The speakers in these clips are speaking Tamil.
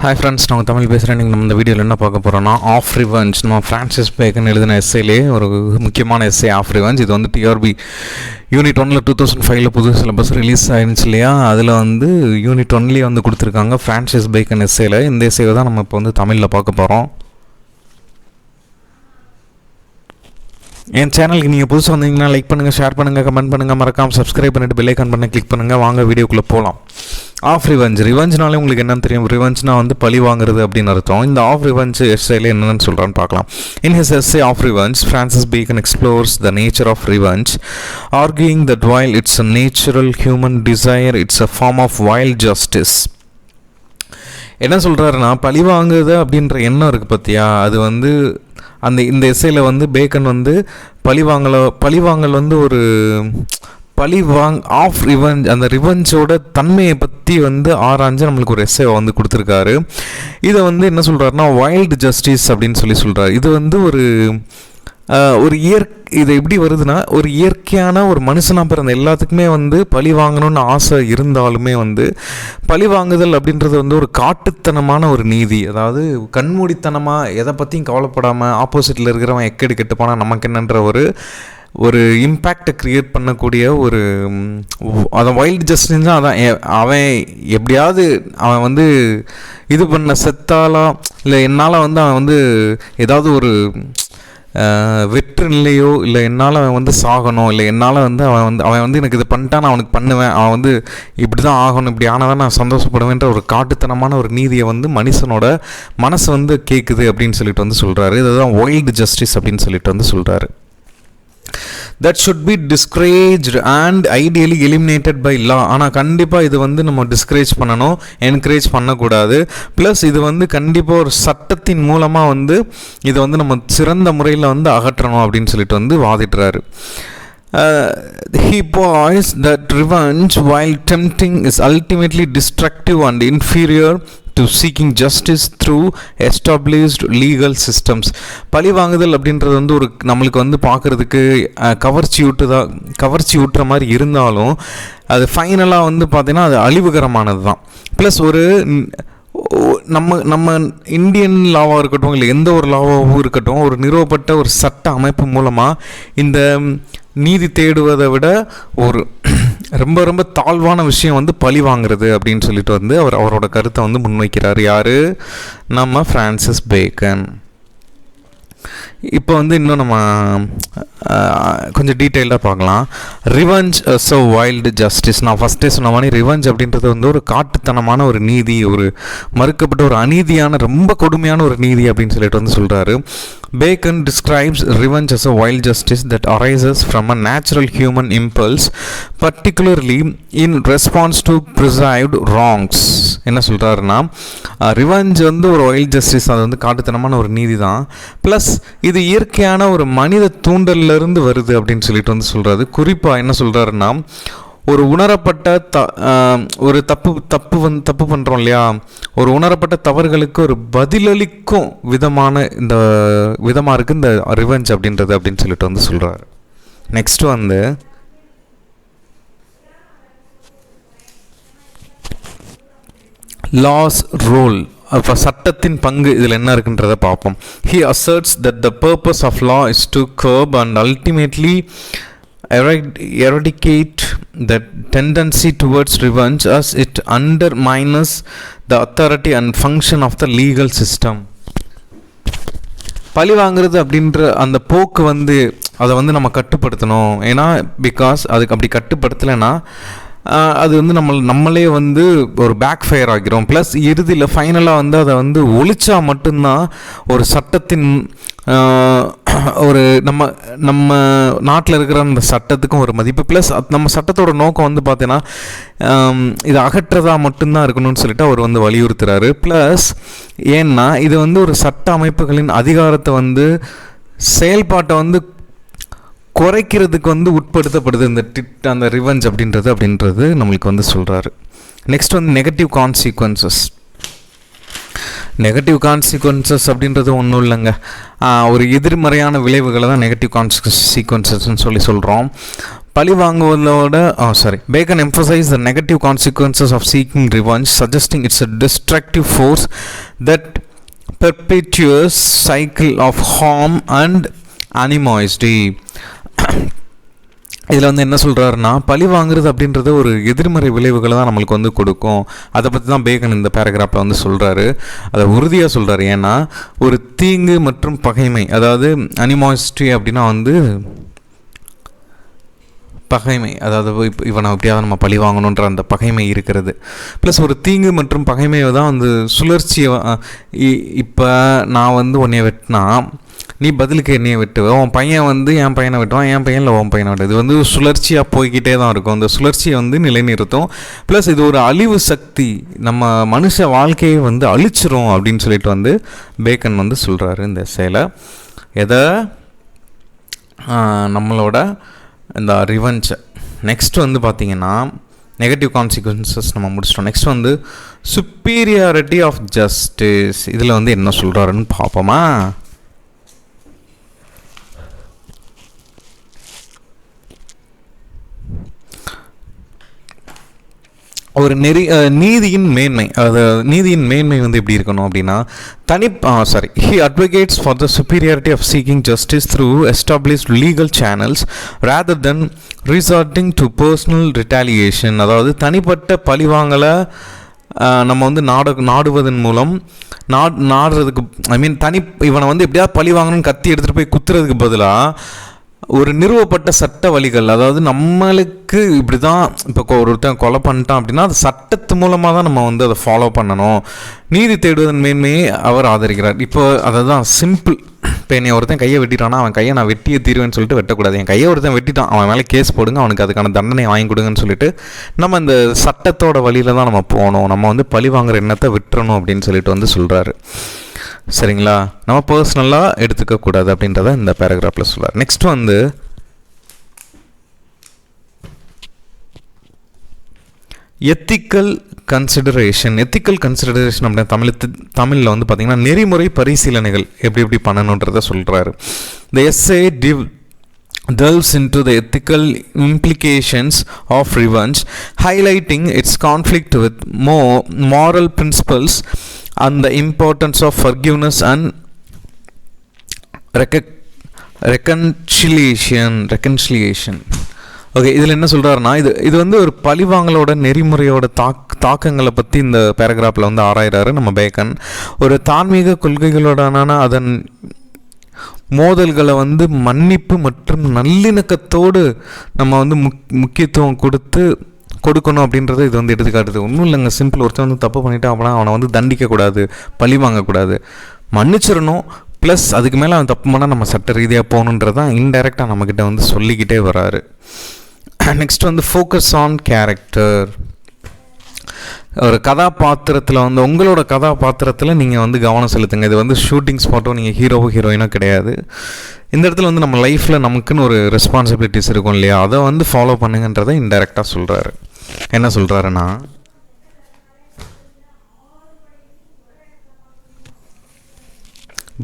ஹாய் ஃப்ரெண்ட்ஸ் நான் தமிழ் பேசுகிறேன் நீங்கள் நம்ம இந்த வீடியோவில் என்ன பார்க்க போகிறோம்னா ஆஃப் ரிவன்ஸ் நம்ம ஃப்ரான்சிஸ் பேக்கன் எழுதின எஸ்ஏலே ஒரு முக்கியமான எஸ்ஏ ஆஃப் ரிவன்ஸ் இது வந்து டிஆர்பி யூனிட் ஒன்னில் டூ தௌசண்ட் ஃபைவ்ல புது சிலபஸ் ரிலீஸ் ஆயிருந்துச்சு இல்லையா? அதில் வந்து யூனிட் ஒன்லேயே வந்து கொடுத்துருக்காங்க ஃப்ரான்சிஸ் பேக்கன் எஸ்ஏல இந்த எஸ்ஏவை தான் நம்ம இப்போ வந்து தமிழில் பார்க்க போகிறோம் என் சேனலுக்கு நீங்கள் புதுசாக வந்தீங்கன்னா லைக் பண்ணுங்கள் ஷேர் பண்ணுங்கள் கமெண்ட் பண்ணுங்கள் மறக்காமல் சப்ஸ்கிரைப் பண்ணிட்டு பெல் ஐக்கான் பண்ண கிளிக் பண்ணுங்கள் வாங்க வீடியோக்குள்ளே போகலாம் ஆஃப் ரிவெஞ்ச் ரிவெஞ்ச்னாலே உங்களுக்கு என்னன்னு தெரியும். ரிவெஞ்ச்னா வந்து பழி வாங்குறது அப்படின்னு அர்த்தம். இந்த ஆஃப் ரிவெஞ்ச் எஸ்ஐல என்னென்னு சொல்கிறான்னு பார்க்கலாம். In his essay of revenge Francis Bacon explores the nature of revenge arguing that while it's a natural human desire it's a form of wild justice என்ன சொல்கிறாருன்னா பழி வாங்குறது அப்படின்ற எண்ணம் இருக்குது பார்த்தியா அது வந்து அந்த இந்த எஸ்ஐயில் வந்து பேக்கன் வந்து பழி வாங்கல பழி வாங்கல் வந்து ஒரு பழி வாங் ஆஃப் ரிவெஞ்ச் அந்த ரிவெஞ்சோட தன்மையை பற்றி வந்து ஆராய்ஞ்சு நம்மளுக்கு ஒரு எஸ்ஐ வந்து கொடுத்துருக்காரு. இதை வந்து என்ன சொல்கிறாருன்னா வைல்டு ஜஸ்டிஸ் அப்படின்னு சொல்லி சொல்கிறார் இது வந்து ஒரு ஒரு இயற் இது எப்படி வருதுன்னா ஒரு இயற்கையான ஒரு மனுஷனாக பிறந்த எல்லாத்துக்குமே வந்து பழி வாங்கணும்னு ஆசை இருந்தாலுமே வந்து பழி வாங்குதல் அப்படின்றது வந்து ஒரு காட்டுத்தனமான ஒரு நீதி. அதாவது கண்மூடித்தனமாக எதை பற்றியும் கவலைப்படாமல் ஆப்போசிட்டில் இருக்கிறவன் எக்கெடு கெட்டு போனால் நமக்கு என்னன்ற ஒரு ஒரு இம்பேக்டை க்ரியேட் பண்ணக்கூடிய ஒரு அதான் வைல்டு ஜஸ்டிஸ் தான் அதான் அவன் எப்படியாவது அவன் வந்து இது பண்ண செத்தாலா இல்லை என்னால் வந்து அவன் வந்து ஏதாவது ஒரு வெற்று நிலையோ இல்லை என்னால் அவன் வந்து சாகணும் இல்லை என்னால் வந்து அவன் வந்து அவன் வந்து எனக்கு இது பண்ணிட்டான் நான் அவனுக்கு பண்ணுவேன் அவன் வந்து இப்படி தான் ஆகணும் இப்படி ஆனால் தான் நான் சந்தோஷப்படுவேன்ற ஒரு காட்டுத்தனமான ஒரு நீதியை வந்து மனுஷனோட மனசு வந்து கேட்குது அப்படின்னு சொல்லிட்டு வந்து சொல்கிறாரு இதுதான் வைல்டு ஜஸ்டிஸ் அப்படின்னு சொல்லிட்டு வந்து சொல்கிறாரு that should be discouraged and ideally eliminated by law ஆனால் கண்டிப்பாக இது வந்து நம்ம டிஸ்கரேஜ் பண்ணணும் என்கரேஜ் பண்ணக்கூடாது. ப்ளஸ் இது வந்து கண்டிப்பாக ஒரு சட்டத்தின் மூலமாக வந்து இதை வந்து நம்ம சிறந்த முறையில் வந்து அகற்றணும் அப்படின்னு சொல்லிட்டு வந்து வாதிடுறாரு. Uh, he points that revenge while tempting is ultimately destructive and inferior to seeking justice through established legal systems பழி வாங்குதல் அப்படின்றது வந்து ஒரு நம்மளுக்கு வந்து பார்க்குறதுக்கு கவர்ச்சி ஊட்டுதா கவர்ச்சி ஊட்டுற மாதிரி இருந்தாலும் அது ஃபைனலாக வந்து பார்த்திங்கன்னா அது அழிவுகரமானது தான் ப்ளஸ் ஒரு நம்ம நம்ம இந்தியன் லாவாக இருக்கட்டும் இல்லை எந்த ஒரு லாவாகவும் இருக்கட்டும் ஒரு நிறுவப்பட்ட ஒரு சட்ட அமைப்பு மூலமாக இந்த நீதி தேடுவதை விட ஒரு ரொம்ப ரொம்ப தாழ்வான விஷயம் வந்து பழி வாங்குறது அப்படின்னு சொல்லிட்டு வந்து அவர் அவரோட கருத்தை வந்து முன்வைக்கிறார். யார்? நம்ம ஃப்ரான்சிஸ் பேக்கன். இப்போ வந்து இன்னும் நம்ம கொஞ்சம் டீட்டெயிலாக பார்க்கலாம். ரிவெஞ்ச் ஸோ வைல்டு ஜஸ்டிஸ் நான் ஃபஸ்ட்டே சொன்ன மாதிரி ரிவெஞ்ச் அப்படின்றது வந்து ஒரு காட்டுத்தனமான ஒரு நீதி ஒரு மறுக்கப்பட்ட ஒரு அநீதியான ரொம்ப கொடுமையான ஒரு நீதி அப்படின்னு சொல்லிட்டு வந்து சொல்கிறாரு Bacon describes revenge as a wild justice that arises from a natural human impulse particularly in response to perceived wrongs என்ன சொல்கிறாருன்னா ரிவெஞ்ச் வந்து ஒரு வைல்ட் ஜஸ்டிஸ் அது வந்து காட்டுத்தனமான ஒரு நீதி தான். ப்ளஸ் இது இயற்கையான ஒரு மனித தூண்டல்லிருந்து வருது அப்படின்னு சொல்லிட்டு வந்து சொல்கிறாரு குறிப்பாக என்ன சொல்கிறாருன்னா ஒரு உணரப்பட்ட த ஒரு தப்பு தப்பு வந்து தப்பு பண்ணுறோம் இல்லையா? ஒரு உணரப்பட்ட தவறுகளுக்கு ஒரு பதிலளிக்கும் விதமான இந்த விதமாக இருக்குது இந்த ரிவெஞ்ச் அப்படின்றது அப்படின்னு சொல்லிட்டு வந்து சொல்கிறாரு நெக்ஸ்ட் வந்து லாஸ் ரோல் அப்போ சட்டத்தின் பங்கு இதில் என்ன இருக்குன்றதை பார்ப்போம். He asserts that the purpose of law is to curb and ultimately eradicate the tendency towards revenge as it undermines the authority and function of the legal system. பழி வாங்குறது அப்படின்ற அந்த போக்கு வந்து அதை வந்து நம்ம கட்டுப்படுத்தணும். ஏன்னா பிகாஸ் அதுக்கு அப்படி கட்டுப்படுத்தலைன்னா அது வந்து நம்ம நம்மளே வந்து ஒரு பேக் ஃபயர் ஆகிறோம் ப்ளஸ் இறுதியில் ஃபைனலாக வந்து அதை வந்து ஒழிச்சா மட்டும்தான் ஒரு சட்டத்தின் ஒரு நம்ம நம்ம நாட்டில் இருக்கிற அந்த சட்டத்துக்கும் ஒரு மதிப்பு. ப்ளஸ் நம்ம சட்டத்தோட நோக்கம் வந்து பார்த்தீங்கன்னா இது அகற்றதாக மட்டும்தான் இருக்கணும்னு சொல்லிட்டு அவர் வந்து வலியுறுத்துறாரு. ப்ளஸ் ஏன்னா இது வந்து ஒரு சட்ட அமைப்புகளின் அதிகாரத்தை வந்து செயல்பாட்டை வந்து குறைக்கிறதுக்கு வந்து உட்படுத்தப்படுது இந்த டிட் அந்த ரிவெஞ்ச் அப்படின்றது அப்படின்றது நம்மளுக்கு வந்து சொல்கிறாரு நெக்ஸ்ட் வந்து நெகட்டிவ் கான்சிக்வன்சஸ் நெகட்டிவ் கான்சிக்வன்சஸ் அப்படின்றது ஒன்றும் இல்லைங்க. ஒரு எதிர்மறையான விளைவுகளை தான் நெகட்டிவ் கான்சிக்வன்சஸ்ன்னு சொல்லி சொல்கிறோம் பழி வாங்குவதோட sorry Bacon emphasize the negative consequences of seeking revenge suggesting it's a destructive force that perpetuous cycle of harm and animosity இதில் வந்து என்ன சொல்கிறாருன்னா பழி வாங்குறது அப்படின்றது ஒரு எதிர்மறை விளைவுகளை தான் நம்மளுக்கு வந்து கொடுக்கும். அதை பற்றி தான் பேகன் இந்த பேராகிராஃபில் வந்து சொல்கிறாரு அதை உறுதியாக சொல்கிறாரு ஏன்னா ஒரு தீங்கு மற்றும் பகைமை அதாவது அனிமாசிட்டி அப்படின்னா வந்து பகைமை அதாவது இப்போ இவனை எப்படியாவது நம்ம பழி வாங்கணுன்ற அந்த பகைமை இருக்கிறது. ப்ளஸ் ஒரு தீங்கு மற்றும் பகைமையை தான் வந்து சுழற்சியை இப்போ நான் வந்து உன்னைய வெட்டினா நீ பதிலுக்கு என்னையை வெட்டுவ உன் பையன் வந்து என் பையனை வெட்டுவான் என் பையனில் உன் பையனை வெட்டு இது வந்து சுழற்சியாக போய்கிட்டே தான் இருக்கும். அந்த சுழற்சியை வந்து நிலைநிறுத்தும். ப்ளஸ் இது ஒரு அழிவு சக்தி. நம்ம மனுஷ வாழ்க்கையை வந்து அழிச்சிரும் அப்படின்னு சொல்லிட்டு வந்து பேக்கன் வந்து சொல்கிறாரு இந்த செயலை. எதை? நம்மளோட இந்த ரிவெஞ்சை நெக்ஸ்ட் வந்து பார்த்திங்கன்னா நெகட்டிவ் கான்சிக்வன்சஸ் நம்ம முடிச்சிட்டோம். நெக்ஸ்ட் வந்து சுப்பீரியாரிட்டி ஆஃப் ஜஸ்டிஸ் இதில் வந்து என்ன சொல்கிறாருன்னு பார்ப்போமா ஒரு நெறி நீதியின் மேன்மை அது நீதியின் மேன்மை வந்து எப்படி இருக்கணும் அப்படின்னா தனி sorry he advocates for the superiority of seeking justice through establish legal channels rather then resorting to personal retaliation அதாவது தனிப்பட்ட பழிவாங்கலை நம்ம வந்து நாடு நாடுவதன் மூலம் நாட் நாடுறதுக்கு ஐ மீன் தனி இவனை வந்து எப்படியாவது பழி வாங்கணும்னு கத்தி எடுத்துகிட்டு போய் குத்துறதுக்கு பதிலாக ஒரு நிறுவப்பட்ட சட்ட வழிகள் அதாவது நம்மளுக்கு இப்படி தான் இப்போ ஒருத்தன் கொலை பண்ணிட்டான் அப்படின்னா அது சட்டத்து மூலமாக தான் நம்ம வந்து அதை ஃபாலோ பண்ணணும். நீதி தேடுவதன் மேன்மையை அவர் ஆதரிக்கிறார். இப்போ அதை தான் சிம்பிள் இப்போ என்னை ஒருத்தன் கையை வெட்டிட்டானா அவன் கையை நான் வெட்டியே தீர்வேன்னு சொல்லிட்டு வெட்டக்கூடாது. என் கையை ஒருத்தன் வெட்டிட்டான் அவன் மேலே கேஸ் போடுங்க அவனுக்கு அதுக்கான தண்டனை வாங்கி கொடுங்கன்னு சொல்லிட்டு நம்ம இந்த சட்டத்தோட வழியில் தான் நம்ம போகணும். நம்ம வந்து பழி வாங்குற எண்ணத்தை விட்டுறணும் அப்படின்னு சொல்லிட்டு வந்து சொல்கிறாரு சரிங்களா? நம்ம பர்சனலாக எடுத்துக்கக்கூடாது அப்படின்றத இந்த பேராகிராஃபில் சொல்கிறார் நெக்ஸ்ட் வந்து எத்திக்கல் கன்சிடரேஷன் எத்திக்கல் கன்சிடரேஷன் அப்படின்னா தமிழ் தமிழில் வந்து பார்த்திங்கன்னா நெறிமுறை பரிசீலனைகள் எப்படி எப்படி பண்ணணுன்றத சொல்கிறாரு த எஸ்ஏ டிவ் delves into the ethical implications of revenge, highlighting its conflict with more moral principles and the importance of forgiveness and reconciliation reconciliation okay இதில் என்ன சொல்கிறாருன்னா இது இது வந்து ஒரு பழிவாங்களோட நெறிமுறையோட தாக் தாக்கங்களை பற்றி இந்த பேராகிராஃபில் வந்து ஆராயிறாரு நம்ம பேக்கன். ஒரு தார்மீக கொள்கைகளோடான அதன் மோதல்களை வந்து மன்னிப்பு மற்றும் நல்லிணக்கத்தோடு நம்ம வந்து முக் முக்கியத்துவம் கொடுத்து கொடுக்கணும் அப்படின்றது இது வந்து எடுத்துக்காட்டுது. ஒன்றும் இல்லைங்க. சிம்பிள் ஒருத்தர் வந்து தப்பு பண்ணிவிட்டு அப்படின்னா அவனை வந்து தண்டிக்கக்கூடாது பழி வாங்கக்கூடாது. மன்னிச்சிடணும். ப்ளஸ் அதுக்கு மேலே அவன் தப்பு பண்ணால் நம்ம சட்ட ரீதியாக போகணுன்றதான் இன்டெரக்டாக நம்மக்கிட்ட வந்து சொல்லிக்கிட்டே வராரு. நெக்ஸ்ட் வந்து ஃபோக்கஸ் ஆன் கேரக்டர் ஒரு கதாபாத்திரத்தில் வந்து உங்களோட கதாபாத்திரத்தில் நீங்கள் வந்து கவனம் செலுத்துங்க. இது வந்து ஷூட்டிங் ஸ்பாட்டோ நீங்கள் ஹீரோவோ ஹீரோயினோ கிடையாது. இந்த இடத்துல வந்து நம்ம லைஃப்பில் நமக்குன்னு ஒரு ரெஸ்பான்சிபிலிட்டிஸ் இருக்கும் இல்லையா? அதை வந்து ஃபாலோ பண்ணுங்கன்றதை இன்டெரக்டாக சொல்கிறாரு என்ன சொல்கிறாருன்னா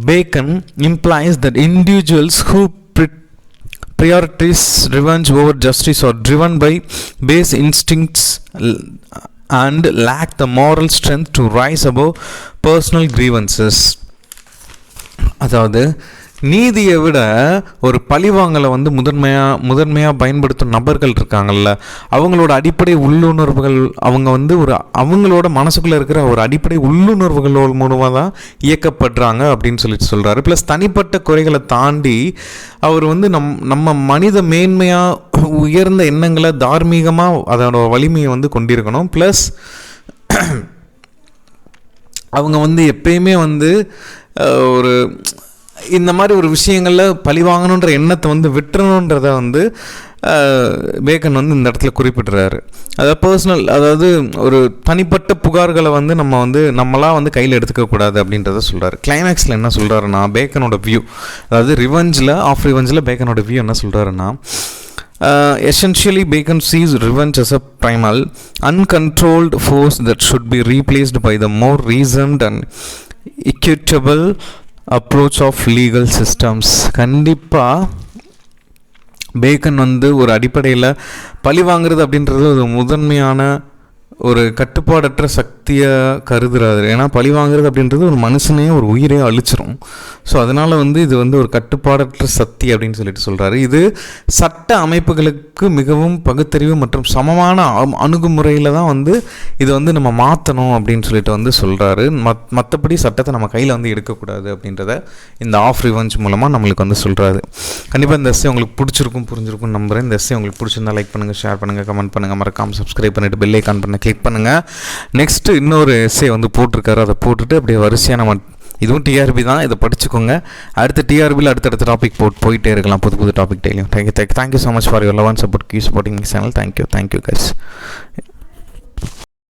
Bacon implies that individuals who prioritize revenge over justice are driven by base instincts and lack the moral strength to rise above personal grievances அதாவது நீதியை விட ஒரு பழிவாங்கலை வந்து முதன்மையாக முதன்மையாக பயன்படுத்தும் நபர்கள் இருக்காங்கல்ல அவங்களோட அடிப்படை உள்ளுணர்வுகள் அவங்க வந்து ஒரு அவங்களோட மனசுக்குள்ளே இருக்கிற ஒரு அடிப்படை உள்ளுணர்வுகளோட மூலமாக தான் இயக்கப்படுறாங்க அப்படின்னு சொல்லிட்டு சொல்கிறாரு ப்ளஸ் தனிப்பட்ட குறைகளை தாண்டி அவர் வந்து நம் நம்ம மனித மேன்மையாக உயர்ந்த எண்ணங்களை தார்மீகமாக அதோட வலிமையை வந்து கொண்டிருக்கணும். ப்ளஸ் அவங்க வந்து எப்பயுமே வந்து ஒரு இந்த மாதிரி ஒரு விஷயங்களில் பழி வாங்கணுன்ற எண்ணத்தை வந்து விட்டுறணுன்றத வந்து பேக்கன் வந்து இந்த இடத்துல குறிப்பிட்றாரு. அதாவது பர்சனல் அதாவது ஒரு தனிப்பட்ட புகார்களை வந்து நம்ம வந்து நம்மளாம் வந்து கையில் எடுத்துக்கக்கூடாது அப்படின்றத சொல்கிறாரு கிளைமேக்ஸில் என்ன சொல்கிறாருன்னா பேக்கனோட வியூ அதாவது ரிவெஞ்சில் ஆஃப் ரிவெஞ்சில் பேக்கனோட வியூ என்ன சொல்கிறாருன்னா essentially Bacon sees revenge as a primal uncontrolled force that should be replaced by the more reasoned and equitable approach of legal systems கண்டிப்பாக பேக்கன் வந்து ஒரு அடிப்படையில் பழி வாங்குறது அப்படின்றது ஒரு முதன்மையான ஒரு கட்டுப்பாடற்ற சக்தியை கருதுறாரு. ஏன்னா பழி வாங்குறது அப்படின்றது ஒரு மனுஷனே ஒரு உயிரையே அழிச்சிரும். ஸோ அதனால் வந்து இது வந்து ஒரு கட்டுப்பாடற்ற சக்தி அப்படின்னு சொல்லிட்டு சொல்கிறாரு இது சட்ட அமைப்புகளுக்கு மிகவும் பகுத்தறிவு மற்றும் சமமான அணுகுமுறையில் தான் வந்து இதை வந்து நம்ம மாற்றணும் அப்படின்னு சொல்லிட்டு வந்து சொல்கிறாரு மத் மற்றபடி சட்டத்தை நம்ம கையில் வந்து எடுக்கக்கூடாது அப்படின்றத இந்த ஆஃப் ரிவெஞ்ச் மூலமாக நம்மளுக்கு வந்து சொல்கிறாரு கண்டிப்பாக இந்த எஸ்ஸே உங்களுக்கு பிடிச்சிருக்கும் புரிஞ்சிருக்கும் நம்புறேன். இந்த எஸ்ஸே உங்களுக்கு பிடிச்சிருந்தா லைக் பண்ணுங்கள் ஷேர் பண்ணுங்கள் கமெண்ட் பண்ணுங்கள் மறக்காமல் சப்ஸ்கிரைப் பண்ணிட்டு பெல் ஐக்கான் பண்ண கிளிக் பண்ணுங்கள் நெக்ஸ்ட்டு இன்னொரு எஸ்ஏ வந்து போட்டிருக்காரு. அதை போட்டுட்டு அப்படியே வரிசையாக நம்ம இதுவும் டிஆர்பி தான். இதை படிச்சுக்கோங்க. அடுத்த டிஆர்பியில் அடுத்தடுத்த டாபிக் போட் போயிட்டே இருக்கலாம். புது புது டாபிக் டெய்லியும் thank you thank thank you so much for your love and support keep supporting channel thank you thank you guys